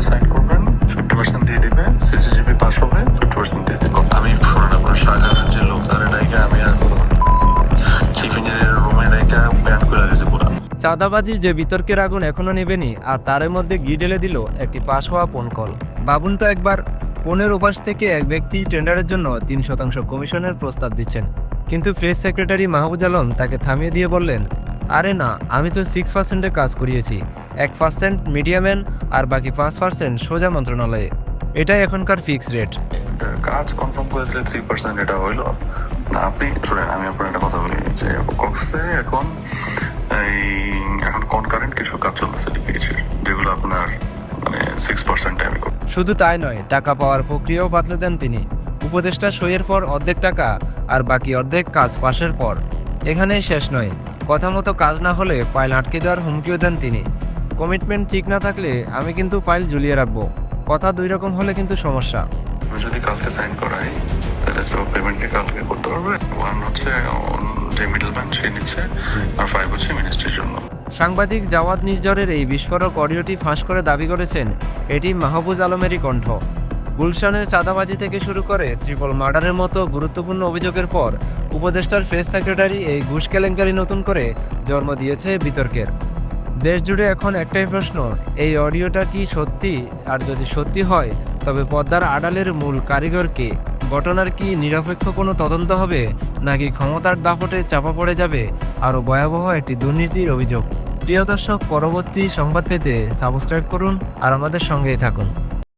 কালকে সাইন করবেন fifty percent দিয়ে দিবে পাস হবে ফিফটি পার্সেন্ট দিয়ে দিবে আমি শুনুন আপনার শাহজাহান যে লোক তার এটাকে আমি আর চিফ ইঞ্জিনিয়ারের রুমে ব্যান করে দিয়েছি পুরো। চাঁদাবাজির যে বিতর্কের আগুন এখনও নেবেনি আর তারের মধ্যে গি ঢেলে দিল একটি পাশ হওয়া ফোন কল বাবুন তো একবার ফোনের ওপাশ থেকে এক ব্যক্তি টেন্ডারের জন্য তিন শতাংশ কমিশনের প্রস্তাব দিচ্ছেন। কিন্তু প্রেস সেক্রেটারি মাহবুজ আলম তাকে থামিয়ে দিয়ে বললেন আরে না আমি তো সিক্স পার্সেন্টে কাজ করিয়েছি। এক পার্সেন্ট মিডিয়াম্যান আর বাকি পাঁচ পার্সেন্ট সোজা মন্ত্রণালয়ে। এটাই এখনকার ফিক্স রেট কাজ কনফার্ম করে দিলে থ্রি পার্সেন্ট এটা হইল। আপনি শুনেন আমি আপনার একটা কথা বলি যে কক্সে এখন এই এখন কনকারেন্ট কিছু কাজ চলতেছে ডিপিএইচের যেগুলো আপনার মানে সিক্স পার্সেন্ট টাইমে শুধু তাই নয় টাকা পাওয়ার প্রক্রিয়াও বাতলে দেন তিনি। উপদেষ্টা সইয়ের পর অর্ধেক টাকা আর বাকি অর্ধেক কাজ পাশের পর। এখানেই শেষ নয় কথা মতো কাজ না হলে ফাইল আটকে দেওয়ার হুমকিও দেন তিনি। কমিটমেন্ট ঠিক না থাকলে আমি কিন্তু ফাইল ঝুলিয়ে রাখব। কথা দুই রকম হলে কিন্তু সমস্যা। আমি যদি কালকে সাইন করাই তাহলে তো কালকে করতে পারবে। ওয়ান হচ্ছে যে সে নিচ্ছে আর ফাইভ হচ্ছে মিনিস্ট্রির জন্য। সাংবাদিক জাওয়াদ নির্জরের এই বিস্ফোরক অডিওটি ফাঁস করে দাবি করেছেন এটি মাহবুজ আলমেরই কণ্ঠ। গুলশানের চাঁদাবাজি থেকে শুরু করে ত্রিপল মার্ডারের মতো গুরুত্বপূর্ণ অভিযোগের পর উপদেষ্টার প্রেস সেক্রেটারি এই ঘুষ কেলেঙ্কারি নতুন করে জন্ম দিয়েছে বিতর্কের। দেশ জুড়ে এখন একটাই প্রশ্ন, এই অডিওটা কি সত্যি? আর যদি সত্যি হয়, তবে পদ্মার আড়ালের মূল কারিগরকে ঘটনার কি নিরপেক্ষ কোনো তদন্ত হবে, নাকি ক্ষমতার দাপটে চাপা পড়ে যাবে? আরও ভয়াবহ একটি দুর্নীতির অভিযোগ। প্রিয় দর্শক, পরবর্তী সংবাদ পেতে সাবস্ক্রাইব করুন, আর আমাদের সঙ্গেই থাকুন।